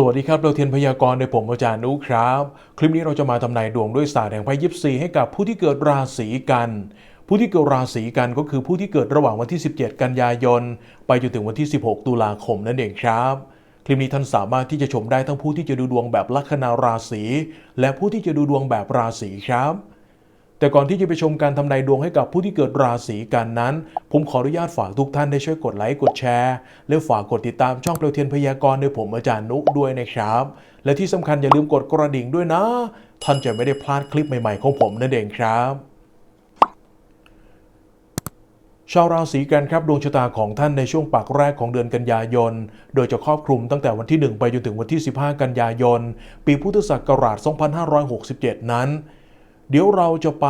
สวัสดีครับเราเทียนพยากรณ์ในผมอาจารย์นุครับ คลิปนี้เราจะมาทำนายดวงด้วยศาสตร์แห่งไพ่ยิปซีให้กับผู้ที่เกิดราศีกัน ผู้ที่เกิดราศีกันก็คือผู้ที่เกิดระหว่างวันที่ 17 กันยายน ไปจนถึงวันที่ 16 ตุลาคมนั่นเองครับ คลิปนี้ท่านสามารถที่จะชมได้ทั้งผู้ที่จะดูดวงแบบลัคนาราศีและผู้ที่จะดูดวงแบบราศีครับ แต่ก่อนที่จะไปชมการทำนายดวงให้กับผู้ที่เกิดราศีกันนั้น ผมขออนุญาตฝากทุกท่านได้ช่วยกดไลค์กดแชร์และฝากกดติดตามช่องเปลวเทียนพยากรณ์ในผมอาจารย์นุด้วยนะครับ และที่สำคัญอย่าลืมกดกระดิ่งด้วยนะ ท่านจะไม่ได้พลาดคลิปใหม่ๆของผมนั่นเองครับชาวราศีกันครับดวงชะตาของท่านในช่วงปากแรกของเดือนกันยายน โดยจะครอบคลุมตั้งแต่วันที่ 1 ไปจนถึงวันที่ 15 กันยายน ปีพุทธศักราช 2567 นั้น เดี๋ยวเราจะไป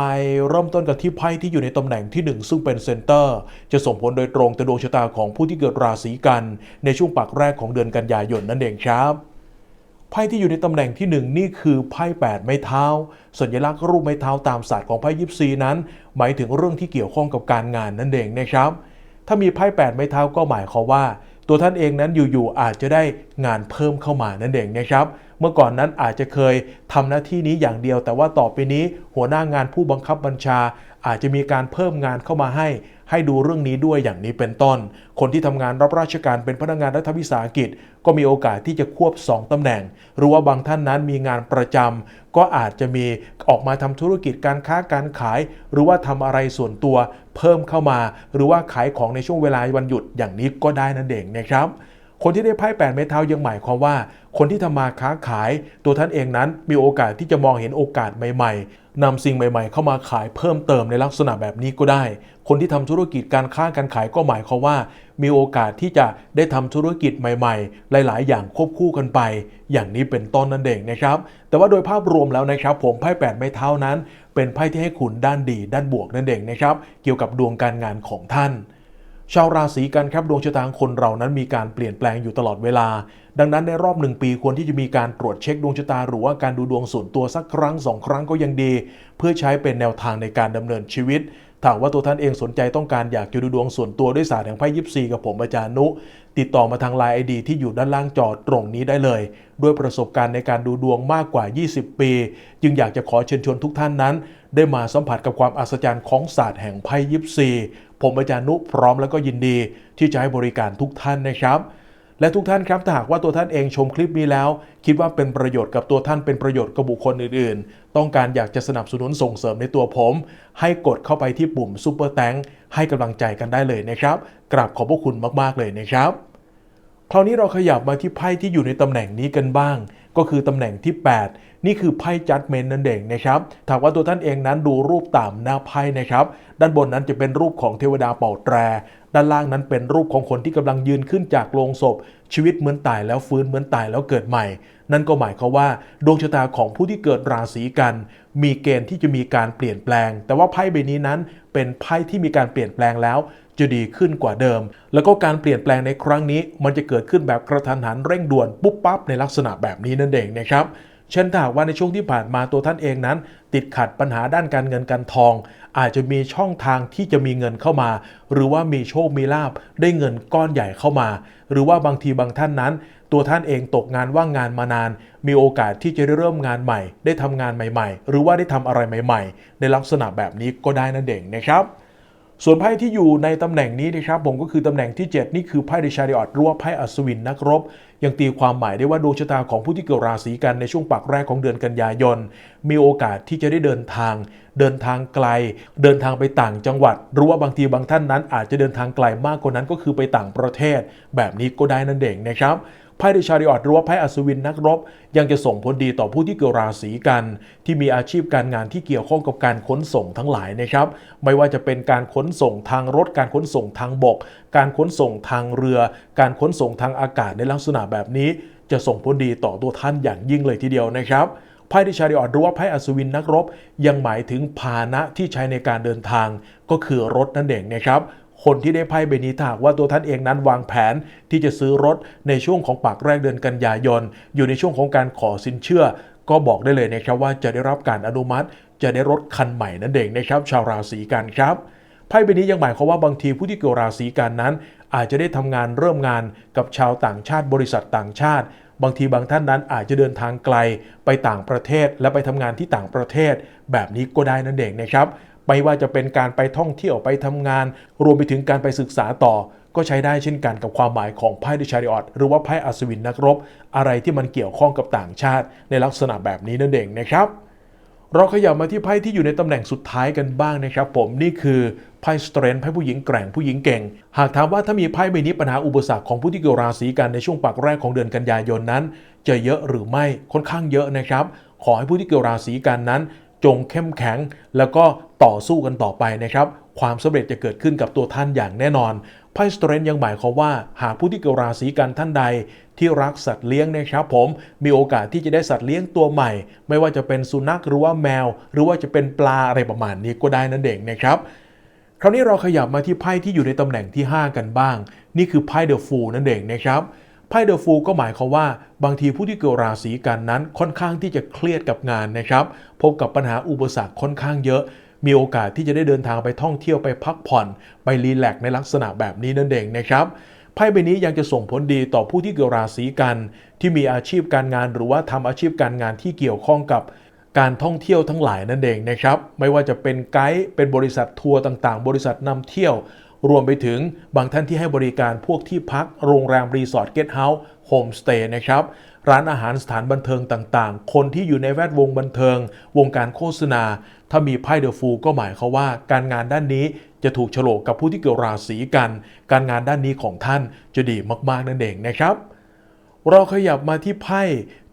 เริ่มต้นกันที่ไพ่ที่อยู่ในตำแหน่งที่ 1 ซึ่งเป็นเซนเตอร์ จะส่งผลโดยตรงต่อดวงชะตาของผู้ที่เกิดราศีกัน ในช่วงปากแรกของเดือนกันยายนนั่นเองครับไพ่ที่อยู่ในตำแหน่งที่ 1 นี่คือไพ่8ไม้เท้า สัญลักษณ์รูปไม้เท้าตามศาสตร์ของไพ่ยิปซีนั้น หมายถึงเรื่องที่เกี่ยวข้องกับการงานนั่นเองนะครับ ถ้ามีไพ่8ไม้เท้าก็หมายความว่า ตัวท่านเองนั้นอยู่ๆอาจจะได้งานเพิ่มเข้ามานั่นเองนะครับ เมื่อก่อนนั้นอาจจะเคยทำหน้าที่นี้อย่างเดียว แต่ว่าต่อไปนี้หัวหน้างานผู้บังคับบัญชาอาจจะมีการเพิ่มงานเข้ามาให้ ให้ดูเรื่องนี้ด้วยอย่างนี้เป็นต้น คนที่ทำงานรับราชการเป็นพนักงานรัฐวิสาหกิจ ก็มีโอกาสที่จะควบ 2ตำแหน่ง หรือว่าบางท่านนั้นมีงานประจำก็อาจจะมีออกมาทำธุรกิจการค้าการขาย หรือว่าทำอะไรส่วนตัวเพิ่มเข้ามา หรือว่าขายของในช่วงเวลาวันหยุดอย่างนี้ก็ได้นั่นเองนะครับคนที่ได้ไพ่แปดเม็ดเท้ายังหมายความว่า คนที่ทำมาค้าขาย ตัวท่านเองนั้นมีโอกาสที่จะมองเห็นโอกาสใหม่ ๆ นำสิ่งใหม่ๆ เข้ามาขายเพิ่มเติมในลักษณะแบบนี้ก็ได้ คนที่ทำธุรกิจการค้าการขายก็หมายความว่า มีโอกาสที่จะได้ทำธุรกิจใหม่ ๆ หลาย ๆ อย่างควบคู่กันไป อย่างนี้เป็นต้นนั่นเองนะครับ แต่ว่าโดยภาพรวมแล้วนะครับ ผมไพ่แปดไม้เท้านั้น เป็นไพ่ที่ให้คุณด้านดี ด้านบวกนั่นเองนะครับ เกี่ยวกับดวงการงานของท่าน ชาวราศีกันครับดวงชะตาคนเรานั้นมีการเปลี่ยนแปลงอยู่ตลอดเวลา ดังนั้นในรอบหนึ่งปีควรที่จะมีการตรวจเช็คดวงชะตาหรือว่าการดูดวงส่วนตัวสักครั้งสองครั้งก็ยังดี เพื่อใช้เป็นแนวทางในการดำเนินชีวิตถ้าว่าตัวท่านเองสนใจต้องการอยากจะดูดวงส่วนตัวด้วยศาสตร์แห่งไพ่ยิปซีกับผมอาจารย์นุ ติดต่อมาทางไลน์ไอดีที่อยู่ด้านล่างจอตรงนี้ได้เลย ด้วยประสบการณ์ในการดูดวงมากกว่า 20 ปี จึงอยากจะขอเชิญชวนทุกท่านนั้น ได้มาสัมผัสกับความอัศจรรย์ของศาสตร์แห่งไพ่ยิปซี ผมอาจารย์นุพร้อมแล้วก็ยินดี ที่จะให้บริการทุกท่านนะครับและทุกท่านครับถ้าหากว่าตัวท่านเองชมคลิปนี้แล้ว คิดว่าเป็นประโยชน์กับตัวท่านเป็นประโยชน์กับบุคคลอื่นๆ ต้องการอยากจะสนับสนุนส่งเสริมในตัวผม ให้กดเข้าไปที่ปุ่มซูเปอร์แตงให้กำลังใจกันได้เลยนะครับ กราบขอบพระคุณมากๆเลยนะครับ คราวนี้เราขยับมาที่ไพ่ที่อยู่ในตำแหน่งนี้กันบ้าง ก็คือตำแหน่งที่ 8 นี่คือไพ่จัดเมนนั่นเองนะครับถากว่าตัวท่านเองนั้นดูรูปตามหน้าไพ่นะครับ ด้านบนนั้นจะเป็นรูปของเทวดาเป่าแตร ด้านล่างนั้นเป็นรูปของคนที่กำลังยืนขึ้นจากโลงศพ ชีวิตเหมือนตายแล้วฟื้นเหมือนตายแล้วเกิดใหม่ นั่นก็หมายความว่าดวงชะตาของผู้ที่เกิดราศีกัน มีเกณฑ์ที่จะมีการเปลี่ยนแปลง แต่ว่าไพ่ใบนี้นั้นเป็นไพ่ที่มีการเปลี่ยนแปลงแล้ว จะดีขึ้นกว่าเดิม แล้วก็การเปลี่ยนแปลงในครั้งนี้ มันจะเกิดขึ้นแบบกระทันหันเร่งด่วนปุ๊บปั๊บในลักษณะแบบนี้นั่นเองนะครับเช่นถ้าว่าในช่วงที่ผ่านมาตัวท่านเองนั้น ติดขัดปัญหาด้านการเงินการทอง อาจจะมีช่องทางที่จะมีเงินเข้ามา หรือว่ามีโชคมีลาบได้เงินก้อนใหญ่เข้ามา หรือว่าบางทีบางท่านนั้น ตัวท่านเองตกงานว่างงานมานาน มีโอกาสที่จะได้เริ่มงานใหม่ ได้ทำงานใหม่ ๆ หรือว่าได้ทำอะไรใหม่ ๆ ในลักษณะแบบนี้ก็ได้นั่นเองนะครับ ส่วนไพ่ที่อยู่ในตำแหน่งนี้นะครับผมก็คือตำแหน่งที่ 7 นี่คือไพ่เดชาริออตรือว่าไพ่อัศวินนักรบ ยังตีความหมายได้ว่าดวงชะตาของผู้ที่เกิดราศีกันในช่วงปักแรกของเดือนกันยายน มีโอกาสที่จะได้เดินทาง เดินทางไกล เดินทางไปต่างจังหวัด หรือว่าบางทีบางท่านนั้นอาจจะเดินทางไกลมากกว่านั้นก็คือไปต่างประเทศ แบบนี้ก็ได้นั่นเองนะครับ ไพ่เดชาริออตหรือว่าไพ่อัศวินนักรบ ยังจะส่งผลดีต่อผู้ที่เกิดราศีกัน ที่มีอาชีพการงานที่เกี่ยวข้องกับการขนส่งทั้งหลายนะครับ ไม่ว่าจะเป็นการขนส่งทางรถ การขนส่งทางบก การขนส่งทางเรือ การขนส่งทางอากาศในลักษณะแบบนี้ จะส่งผลดีต่อตัวท่านอย่างยิ่งเลยทีเดียวนะครับไพ่ที่ชาริออตหรือว่าไพ่อัศวินนักรบ ยังหมายถึงพาหนะที่ใช้ในการเดินทางก็คือรถนั่นเองนะครับ คนที่ได้ไพ่ใบนี้ถ้าหากว่าตัวท่านเองนั้นวางแผนที่จะซื้อรถในช่วงของปากแรกเดือนกันยายน อยู่ในช่วงของการขอสินเชื่อ ก็บอกได้เลยนะครับว่าจะได้รับการอนุมัติ จะได้รถคันใหม่นั่นเองนะครับชาวราศีกันครับไพ่ใบนี้ยังหมายความว่าบางทีผู้ที่เกิดราศีกันนั้น อาจจะได้ทำงานเริ่มงานกับชาวต่างชาติบริษัทต่างชาติ บางทีบางท่านนั้นอาจจะเดินทางไกลไปต่างประเทศ และไปทำงานที่ต่างประเทศ แบบนี้ก็ได้นั่นเองนะครับ ไม่ว่าจะเป็นการไปท่องเที่ยวไปทำงาน รวมไปถึงการไปศึกษาต่อ ก็ใช้ได้เช่นกันกับความหมายของไพ่ดิชาริออตหรือว่าไพ่อัศวินนักรบ อะไรที่มันเกี่ยวข้องกับต่างชาติ ในลักษณะแบบนี้นั่นเองนะครับ เราขยับมาที่ไพ่ที่อยู่ในตำแหน่งสุดท้ายกันบ้างนะครับ ผมนี่คือไพ่สเตรนไพ่ผู้หญิงแกร่งผู้หญิงเก่ง หากถามว่าถ้ามีไพ่ใบนี้ปัญหาอุปสรรคของผู้ที่เกี่ยวราศีกันในช่วงปากแรกของเดือนกันยายนนั้น จะเยอะหรือไม่ค่อนข้างเยอะนะครับ ขอให้ผู้ที่เกี่ยวราศีกันนั้น จงเข้มแข็ง แล้วก็ ต่อสู้กันต่อไปนะครับ ความสำเร็จจะเกิดขึ้นกับตัวท่านอย่างแน่นอนไพ่สเตรนยังหมายความว่า หากผู้ที่เกี่ยวราศีกันท่านใด ที่รักสัตว์เลี้ยงนะครับ ผมมีโอกาสที่จะได้สัตว์เลี้ยงตัวใหม่ ไม่ว่าจะเป็นสุนัขหรือว่าแมว หรือว่าจะเป็นปลาอะไรประมาณนี้ก็ได้นั่นเองนะครับคราวนี้เราขยับมาที่ไพ่ที่อยู่ในตำแหน่งที่ 5 กันบ้าง นี่คือไพ่เดอะฟูนั่นเองนะครับไพ่เดอะฟูก็หมายความว่า บางทีผู้ที่เกิดราศีกันนั้นค่อนข้างที่จะเครียดกับงานนะครับ พบกับปัญหาอุปสรรคค่อนข้างเยอะ มีโอกาสที่จะได้เดินทางไปท่องเที่ยวไปพักผ่อน ไปรีแลกในลักษณะแบบนี้นั่นเองนะครับไพ่ใบนี้ยังจะส่งผลดีต่อผู้ที่เกิดราศีกัน ที่มีอาชีพการงานหรือว่าทำอาชีพการงานที่เกี่ยวข้องกับการท่องเที่ยวทั้งหลายนั่นเองนะครับ ไม่ว่าจะเป็นไกด์เป็นบริษัททัวร์ต่างๆ บริษัทนำเที่ยว รวมไปถึงบางท่านที่ให้บริการพวกที่พักโรงแรมรีสอร์ทเกสต์เฮาส์โฮมสเตย์นะครับ ร้านอาหารสถานบันเทิงต่างๆ คนที่อยู่ในแวดวงบันเทิง วงการโฆษณา ถ้ามีไพ่เดอะฟูก็หมายควาว่า การงานด้านนี้จะถูกโฉลกกับผู้ที่เกี่ยวราศีกัน การงานด้านนี้ของท่านจะดีมากๆนั่นเองนะครับเราขยับมาที่ไพ่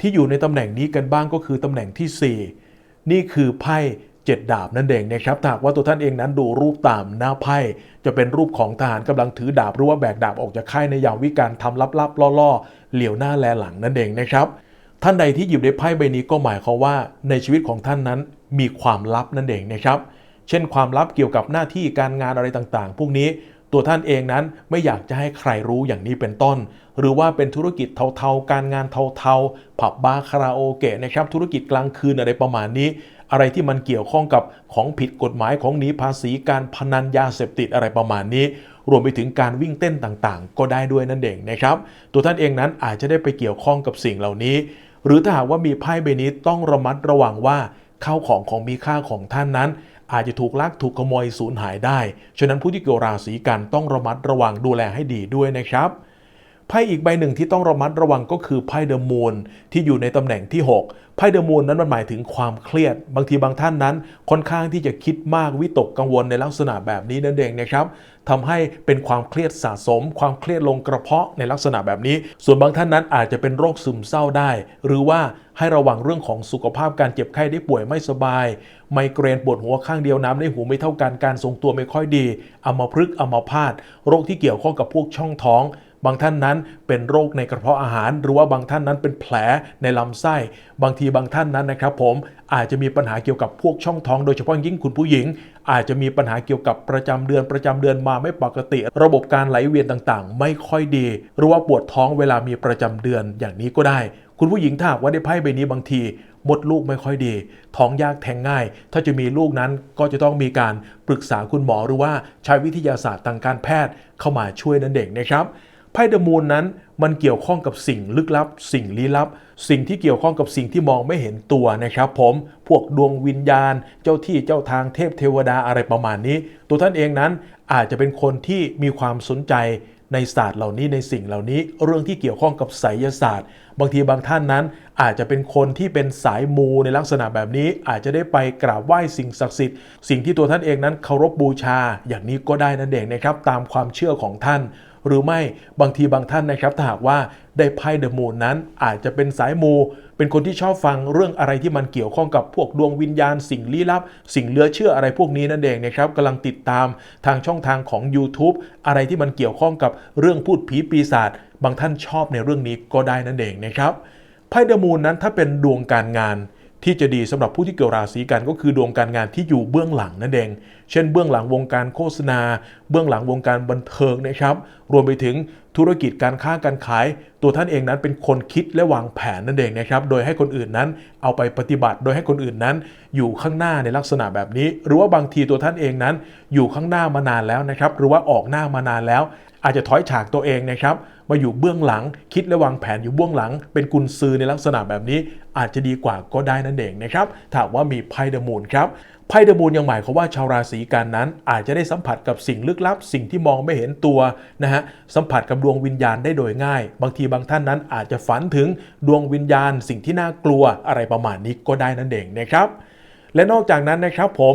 ที่อยู่ในตำแหน่งนี้กันบ้างก็คือตำแหน่งที่ 4 นี่คือไพ่ เจ็ดดาบนั่นเองนะครับถ้าหากว่าตัวท่านเองนั้นดูรูปตามหน้าไพ่จะเป็นรูปของทหารกำลังถือดาบหรือว่าแบกดาบออกจากค่ายในยามวิการทำลับๆล่อๆ เหลียวหน้าแลหลังนั่นเองนะครับท่านใดที่หยิบได้ไพ่ใบนี้ก็หมายความว่าในชีวิตของท่านนั้นมีความลับนั่นเองนะครับเช่นความลับเกี่ยวกับหน้าที่การงานอะไรต่างๆ พวกนี้ตัวท่านเองนั้นไม่อยากจะให้ใครรู้อย่างนี้เป็นต้น หรือว่าเป็นธุรกิจเทาๆ การงานเทาๆ ผับบาร์คาราโอเกะนะครับ ธุรกิจกลางคืนอะไรประมาณนี้ อะไรที่มันเกี่ยวข้องกับของผิดกฎหมายของหนีภาษีการพนันยาเสพติดอะไรประมาณนี้ รวมไปถึงการวิ่งเต้นต่างๆ ก็ได้ด้วยนั่นเองนะครับ ตัวท่านเองนั้นอาจจะได้ไปเกี่ยวข้องกับสิ่งเหล่านี้ หรือถ้าหากว่ามีไพ่ใบนี้ต้องระมัดระวังว่าข้าวของของมีค่าของท่านนั้น อาจจะถูกลักถูกขโมยสูญหายได้ ฉะนั้นผู้ที่เกี่ยวราศีกันต้องระมัดระวังดูแลให้ดีด้วยนะครับ ไพ่อีกใบหนึ่งที่ต้องระมัดระวังก็คือไพ่เดอะมูนที่อยู่ในตำแหน่งที่ 6 ไพ่เดอะมูนนั้นมันหมายถึงความเครียด บางทีบางท่านนั้น ค่อนข้างที่จะคิดมากวิตกกังวลในลักษณะแบบนี้นั่นเองนะครับทำให้เป็นความเครียดสะสม ความเครียดลงกระเพาะในลักษณะแบบนี้ ส่วนบางท่านนั้นอาจจะเป็นโรคซึมเศร้าได้ หรือว่าให้ระวังเรื่องของสุขภาพการเจ็บไข้ได้ป่วยไม่สบาย ไมเกรนปวดหัวข้างเดียวน้ำในหูไม่เท่ากันการทรงตัวไม่ค่อยดีอัมพฤกษ์อัมพาตโรคที่เกี่ยวข้องกับพวกช่องท้อง บางท่านนั้นเป็นโรคในกระเพาะอาหาร หรือว่าบางท่านนั้นเป็นแผลในลำไส้ บางทีบางท่านนั้นนะครับ ผมอาจจะมีปัญหาเกี่ยวกับพวกช่องท้อง โดยเฉพาะยิ่งคุณผู้หญิง อาจจะมีปัญหาเกี่ยวกับประจำเดือนประจำเดือนมาไม่ปกติ ระบบการไหลเวียนต่างๆ ไม่ค่อยดี หรือว่าปวดท้องเวลามีประจำเดือนอย่างนี้ก็ได้ คุณผู้หญิงถ้าว่าได้ไพ่ใบนี้บางทีมดลูกไม่ค่อยดี ท้องยากแทงง่าย ถ้าจะมีลูกนั้นก็จะต้องมีการปรึกษาคุณหมอหรือว่าใช้วิทยาศาสตร์ทางการแพทย์เข้ามาช่วยนั่นเองนะครับ ไพ่เดอะมูนนั้นมันเกี่ยวข้องกับสิ่งลึกลับ สิ่งลี้ลับ สิ่งที่เกี่ยวข้องกับสิ่งที่มองไม่เห็นตัวนะครับผมพวกดวงวิญญาณ เจ้าที่เจ้าทางเทพเทวดาอะไรประมาณนี้ ตัวท่านเองนั้นอาจจะเป็นคนที่มีความสนใจในศาสตร์เหล่านี้ในสิ่งเหล่านี้ เรื่องที่เกี่ยวข้องกับไสยศาสตร์ บางทีบางท่านนั้น อาจจะเป็นคนที่เป็นสายมูในลักษณะแบบนี้ อาจจะได้ไปกราบไหว้สิ่งศักดิ์สิทธิ์ สิ่งที่ตัวท่านเองนั้นเคารพบูชาอย่างนี้ก็ได้นั่นเองนะครับตามความเชื่อของท่าน หรือไม่บางทีบางท่านนะครับถ้าหากว่าได้ไพ่เดอะมูนนั้นอาจจะเป็นสายมู เป็นคนที่ชอบฟังเรื่องอะไรที่มันเกี่ยวข้องกับพวกดวงวิญญาณ สิ่งลี้ลับ สิ่งเหลือเชื่ออะไรพวกนี้นั่นเองนะครับกำลังติดตามทางช่องทางของ YouTube อะไรที่มันเกี่ยวข้องกับเรื่องพูดผีปีศาจบางท่านชอบในเรื่องนี้ก็ได้นั่นเองนะครับไพ่เดอะมูนนั้นถ้าเป็นดวงการงาน ที่จะดีสำหรับผู้ที่เกี่ยวราศีกันก็คือดวงการงานที่อยู่เบื้องหลังนั่นเอง เช่น เบื้องหลังวงการโฆษณา เบื้องหลังวงการบันเทิงนะครับ รวมไปถึงธุรกิจการค้าการขาย ตัวท่านเองนั้นเป็นคนคิดและวางแผนนั่นเองนะครับ โดยให้คนอื่นนั้นเอาไปปฏิบัติ โดยให้คนอื่นนั้น อยู่ข้างหน้าในลักษณะแบบนี้ หรือว่าบางทีตัวท่านเองนั้น อยู่ข้างหน้ามานานแล้วนะครับ หรือว่าออกหน้ามานานแล้ว อาจจะถอยฉากตัวเองนะครับมาอยู่เบื้องหลังคิดและวางแผนอยู่เบื้องหลัง เป็นกุญซือในลักษณะแบบนี้ อาจจะดีกว่าก็ได้นั่นเองนะครับถ้าว่ามีไพ่เดมูนครับไพ่เดมูนยังหมายความว่าชาวราศีกันนั้น อาจจะได้สัมผัสกับสิ่งลึกลับ สิ่งที่มองไม่เห็นตัวนะฮะสัมผัสกับดวงวิญญาณได้โดยง่าย บางทีบางท่านนั้นอาจจะฝันถึงดวงวิญญาณ สิ่งที่น่ากลัวอะไรประมาณนี้ก็ได้นั่นเองนะครับและนอกจากนั้นนะครับผม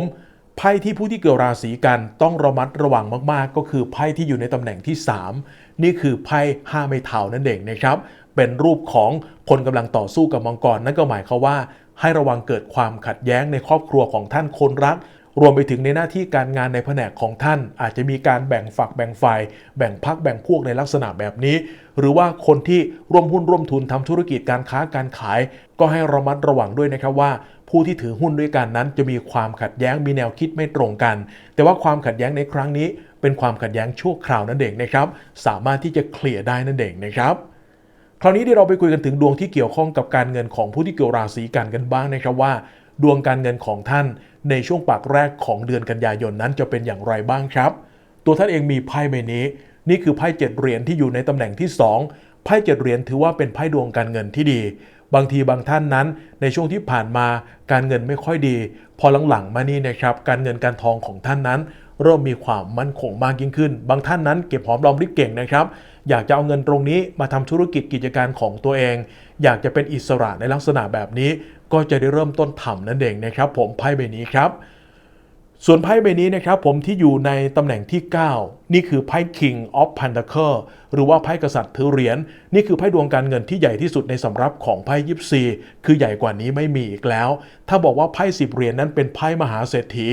ไพ่ที่ผู้ที่เกิดราศีกันต้องระมัดระวังมาก ๆ ก็คือไพ่ที่อยู่ในตำแหน่งที่ 3 นี่คือไพ่ห้าไม้เท้านั่นเองนะครับ เป็นรูปของคนกำลังต่อสู้กับมังกรนั่นก็หมายความว่า ให้ระวังเกิดความขัดแย้งในครอบครัวของท่านคนรัก รวมไปถึงในหน้าที่การงานในแผนกของท่าน อาจจะมีการแบ่งฝักแบ่งฝ่าย แบ่งพักแบ่งพวกในลักษณะแบบนี้ หรือว่าคนที่ร่วมหุ้นร่วมทุนทำธุรกิจการค้าการขาย ก็ให้ระมัดระวังด้วยนะครับว่าผู้ที่ถือหุ้นด้วยกันนั้น จะมีความขัดแย้งมีแนวคิดไม่ตรงกัน แต่ว่าความขัดแย้งในครั้งนี้ เป็นความขัดแย้งชั่วคราวนั่นเองนะครับ สามารถที่จะเคลียร์ได้นั่นเองนะครับคราวนี้ที่เราไปคุยกันถึงดวงที่เกี่ยวข้องกับการเงินของผู้ที่เกี่ยวราศีกันกันบ้างนะครับว่า ดวงการเงินของท่าน ในช่วงปากแรกของเดือนกันยายนนั้นจะเป็นอย่างไรบ้างครับ ตัวท่านเองมีไพ่ใบนี้ นี่คือไพ่เจ็ดเหรียญที่อยู่ในตำแหน่งที่ 2 ไพ่เจ็ดเหรียญถือว่าเป็นไพ่ดวงการเงินที่ดี บางทีบางท่านนั้น ในช่วงที่ผ่านมาการเงินไม่ค่อยดี พอหลังๆมานี่นะครับการเงินการทองของท่านนั้น เริ่มมีความมั่นคงมากยิ่งขึ้น บางท่านนั้นเก็บหอมรอมริบเก่งนะครับอยากจะเอาเงินตรงนี้มาทำธุรกิจกิจการของตัวเอง อยากจะเป็นอิสระในลักษณะแบบนี้ ก็จะได้เริ่มต้นทำนั่นเองนะครับ ผมไพ่ใบนี้ครับ ส่วนไพ่ใบนี้นะครับ ผมที่อยู่ในตำแหน่งที่ 9 นี่คือไพ่ King of Pentacle หรือว่าไพ่กษัตริย์ถือเหรียญนี่คือไพ่ดวงการเงินที่ใหญ่ที่สุดในสำรับของไพ่ยิปซีคือใหญ่กว่านี้ไม่มีอีกแล้ว ถ้าบอกว่าไพ่สิบเหรียญนั้นเป็นไพ่มหาเศรษฐี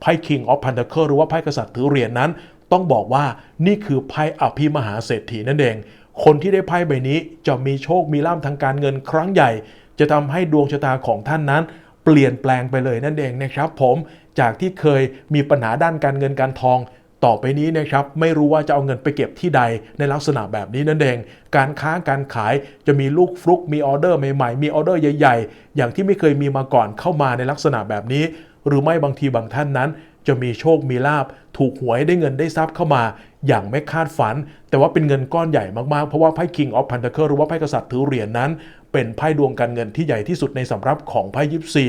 ไพ่ King of Pentacle หรือว่าไพ่กษัตริย์ถือเหรียญนั้น ต้องบอกว่านี่คือไพ่อภิมหาเศรษฐีนั่นเองคนที่ได้ไพ่ใบนี้จะมีโชคมีลาภทางการเงินครั้งใหญ่ จะทำให้ดวงชะตาของท่านนั้น เปลี่ยนแปลงไปเลยนั่นเองนะครับ ผมจากที่เคยมีปัญหาด้านการเงินการทองต่อไปนี้นะครับไม่รู้ว่าจะเอาเงินไปเก็บที่ใดในลักษณะแบบนี้นั่นเอง การค้าการขายจะมีลูกฟลุกมีออเดอร์ใหม่ๆ มีออเดอร์ใหญ่ ๆ อย่างที่ไม่เคยมีมาก่อนเข้ามาในลักษณะแบบนี้ หรือไม่บางทีบางท่านนั้น จะมีโชคมีลาบถูกหวยได้เงินได้ทรัพย์เข้ามาอย่างไม่คาดฝัน แต่ว่าเป็นเงินก้อนใหญ่มากๆ เพราะว่าไพ่ King of Pentacle หรือว่าไพ่กษัตริย์ถือเหรียญนั้น เป็นไพ่ดวงการเงินที่ใหญ่ที่สุดในสำรับของไพ่ยิปซี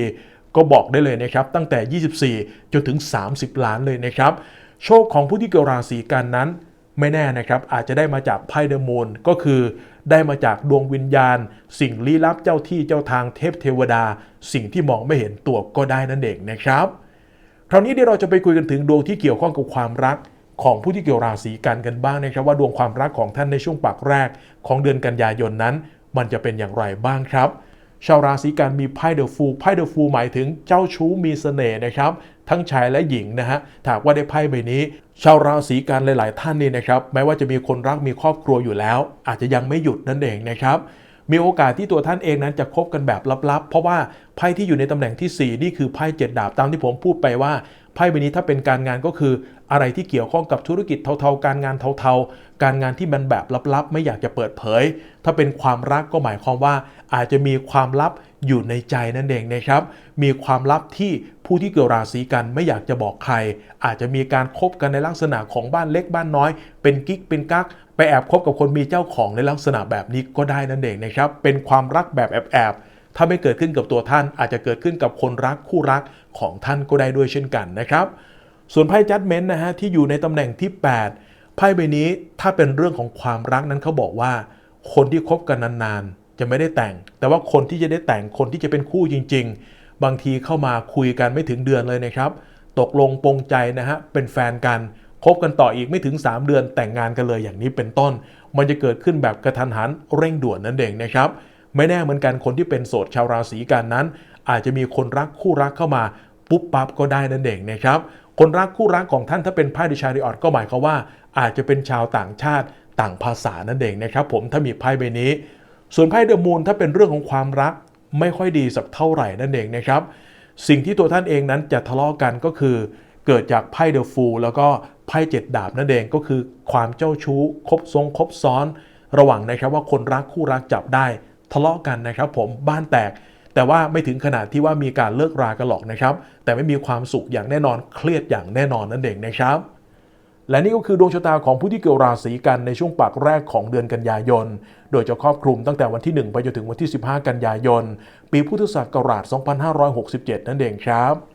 ก็บอกได้เลยนะครับ ตั้งแต่ 24 จนถึง 30 ล้านเลยนะครับ โชคของผู้ที่เกิดราศีกันนั้น ไม่แน่นะครับ อาจจะได้มาจากไพ่เดมูนก็คือ ได้มาจากดวงวิญญาณ สิ่งลี้ลับเจ้าที่เจ้าทางเทพเทวดา สิ่งที่มองไม่เห็นตัวก็ได้นั่นเองนะครับ คราวนี้เดี๋ยวเราจะไปคุยกันถึงดวงที่เกี่ยวข้องกับความรักของผู้ที่เกี่ยวราศีกันกันบ้างนะครับ ว่าดวงความรักของท่านในช่วงปากแรกของเดือนกันยายนนั้น มันจะเป็นอย่างไรบ้างครับ ชาวราศีกันมีไพ่เดอะฟูไพ่เดอะฟูหมายถึงเจ้าชู้มีเสน่ห์นะครับ ทั้งชายและหญิงนะฮะถากว่าได้ไพ่ใบนี้ ชาวราศีกันหลาย ๆ ท่านนี่นะครับ แม้ว่าจะมีคนรักมีครอบครัวอยู่แล้ว อาจจะยังไม่หยุดนั่นเองนะครับ มีโอกาสที่ตัวท่านเองนั้นจะคบกันแบบลับๆ เพราะว่าไพ่ที่อยู่ในตำแหน่งที่ 4 นี่คือไพ่เจ็ดดาบตามที่ผมพูดไปว่าไพ่ใบนี้ถ้าเป็นการงานก็คืออะไรที่เกี่ยวข้องกับธุรกิจเทาๆ การงานเทาๆ การงานที่มันแบบลับๆ ไม่อยากจะเปิดเผย ถ้าเป็นความรักก็หมายความว่าอาจจะมีความลับอยู่ในใจนั่นเองนะครับ มีความลับที่ผู้ที่เกิดราศีกันไม่อยากจะบอกใคร อาจจะมีการคบกันในลักษณะของบ้านเล็กบ้านน้อย เป็นกิ๊กเป็นกัก ไปแอบคบกับคนมีเจ้าของในลักษณะแบบนี้ก็ได้นั่นเองนะครับ เป็นความรักแบบแอบๆถ้าไม่เกิดขึ้นกับตัวท่าน อาจจะเกิดขึ้นกับคนรักคู่รักของท่านก็ได้ด้วยเช่นกันนะครับ ส่วนไพ่จัดเมนต์นะฮะที่อยู่ในตำแหน่งที่ 8 ไพ่ใบนี้ถ้าเป็นเรื่องของความรักนั้นเขาบอกว่า คนที่คบกันนานๆ จะไม่ได้แต่ง แต่ว่าคนที่จะได้แต่งคนที่จะเป็นคู่จริง ๆ บางทีเข้ามาคุยกันไม่ถึงเดือนเลยนะครับ ตกลงปรงใจนะฮะเป็นแฟนกัน คบกันต่ออีกไม่ถึง 3 เดือนแต่งงานกันเลยอย่างนี้เป็นต้น มันจะเกิดขึ้นแบบกระทันหันเร่งด่วนนั่นเองนะครับ ไม่แน่เหมือนกันคนที่เป็นโสดชาวราศีกันนั้น อาจจะมีคนรักคู่รักเข้ามา ปุ๊บปั๊บก็ได้นั่นเองนะครับ คนรักคู่รักของท่านถ้าเป็นไพ่ดิชาริออตก็หมายความว่า อาจจะเป็นชาวต่างชาติต่างภาษานั่นเองนะครับผมถ้ามีไพ่ใบนี้ ส่วนไพ่เดอะมูนถ้าเป็นเรื่องของความรักไม่ค่อยดีสักเท่าไหร่นั่นเองนะครับ สิ่งที่ตัวท่านเองนั้นจะทะเลาะกันก็คือ เกิดจากไพ่เดอะฟูลแล้วก็ไพ่เจ็ดดาบนั่นเองก็คือความเจ้าชู้คบทรงคบซ้อน ระหว่างนะครับว่าคนรักคู่รักจับได้ ทะเลาะกันนะครับ ผมบ้านแตก แต่ว่าไม่ถึงขนาดที่ว่ามีการเลิกรากันหรอกนะครับ แต่ไม่มีความสุขอย่างแน่นอนเครียดอย่างแน่นอนนั่นเองนะครับและนี่ก็คือดวงชะตาของผู้ที่เกิดราศีกันในช่วงปากแรกของเดือนกันยายน โดยจะครอบคลุมตั้งแต่วันที่ 1 ไปจนถึงวันที่ 15 กันยายน ปีพุทธศักราช 2567 นั่นเองครับ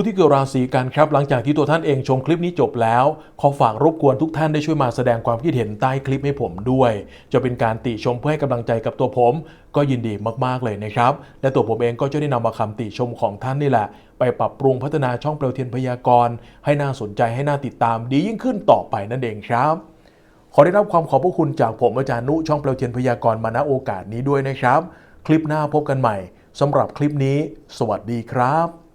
ผู้ที่เกิดราศีกันครับ หลังจากที่ตัวท่านเองชมคลิปนี้จบแล้ว ขอฝากรบกวนทุกท่านได้ช่วยมาแสดงความคิดเห็นใต้คลิปให้ผมด้วย จะเป็นการติชมเพื่อให้กำลังใจกับตัวผม ก็ยินดีมากๆเลยนะครับ และตัวผมเองก็จะได้นำมาคำติชมของท่านนี่แหละ ไปปรับปรุงพัฒนาช่องเปลวเทียนพยากรณ์ให้น่าสนใจให้น่าติดตามดียิ่งขึ้นต่อไปนั่นเองครับขอได้รับความขอบพระคุณจากผมอาจารย์นุช่องเปลวเทียนพยากรณ์มาณโอกาสนี้ด้วยนะครับ คลิปหน้าพบกันใหม่สำหรับคลิปนี้ สวัสดีครับ